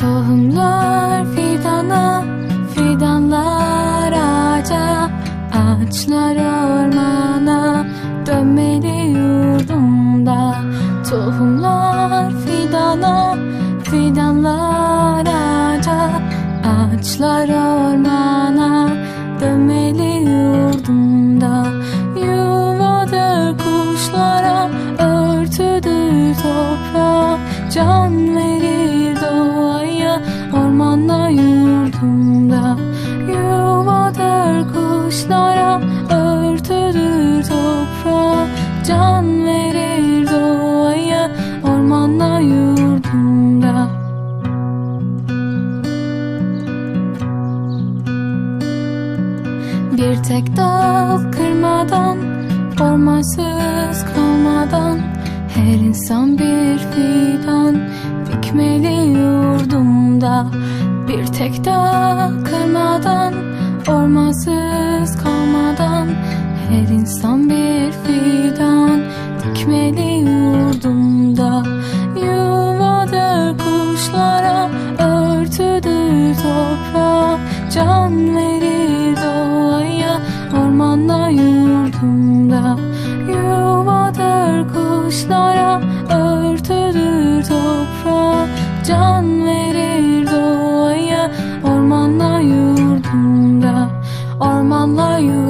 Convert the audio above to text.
Tohumlar fidana, fidanlar ağaca, ağaçlar ormana, dönmeli yurdumda. Tohumlar fidana, fidanlar ağaca, ağaçlar ormana, dönmeli yurdumda. Yuvadır kuşlara, örtüdür toprağa, can verir Bir tek dal kırmadan Ormansız kalmadan Her insan bir fidan Dikmeli yurdumda. Bir tek dal kırmadan Ormansız kalmadan Her insan bir fidan Dikmeli yurdumda. Yuvadır kuşlara Örtüdür toprağa Can ve can verir doğaya. Ormanla yurdumda, ormanla yurdumda